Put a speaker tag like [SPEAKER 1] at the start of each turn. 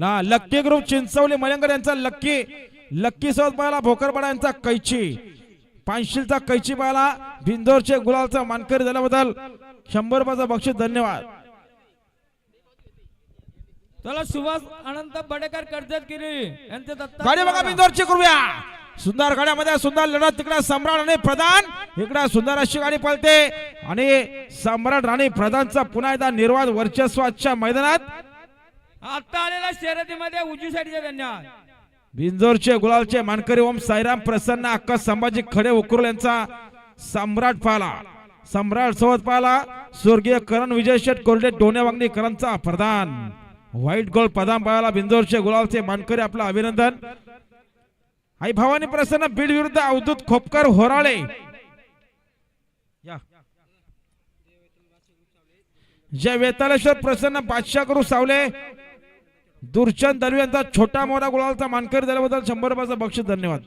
[SPEAKER 1] ला lucky group Chinchwali मयंकर यांचा lucky. Lucky सोबत पाहिला भोकरपाडा यांचा कैची. पानशीलचा कैची पाहिला बिंदोरचे गुलालचा मानकरी झाल्याबद्दल शंभर रुपयाचा बक्षीस धन्यवाद.
[SPEAKER 2] चला सुभाष अनंत बडेकर कर्जत गिरी यांचे
[SPEAKER 1] गाडी बघा बिंदोरची करूया सुंदर गाड्यामध्ये सुंदर लढत तिकडे सम्राट आणि प्रधान इकडे सुंदर अशी गाडी पळते. आणि सम्राट राणी प्रधानचा पुन्हा एकदा निर्वाद वर्चस्व आजच्या मैदानात
[SPEAKER 2] आता आलेल्या शर्यतीमध्ये उजवी साईडचे धन्यवाद
[SPEAKER 1] बिंजोरचे गुलालचे मानकरी ओम साईराम प्रसन्न अक्का संभाजी खडे उकरुल यांचा सम्राट पाला. सम्राट सोबत पाला स्वर्गीय करण विजय शेठ कोरडे डोने वागणी करणचा प्रधान. व्हाईट गोल्ड पदाम पाहायला बिंजोरचे गुलालचे मानकरी आपलं अभिनंदन. आई भवानी प्रसन्न बीड विरुद्ध अवधूत खोपकर होराळे. जय वेतालेश्वर प्रसन्न बादशाह करू सावले. दुर्चंद दलवी यांचा छोटा मोठा गुलालचा मानकरी झाल्याबद्दल शंभर रुपयाचा बक्षीस धन्यवाद.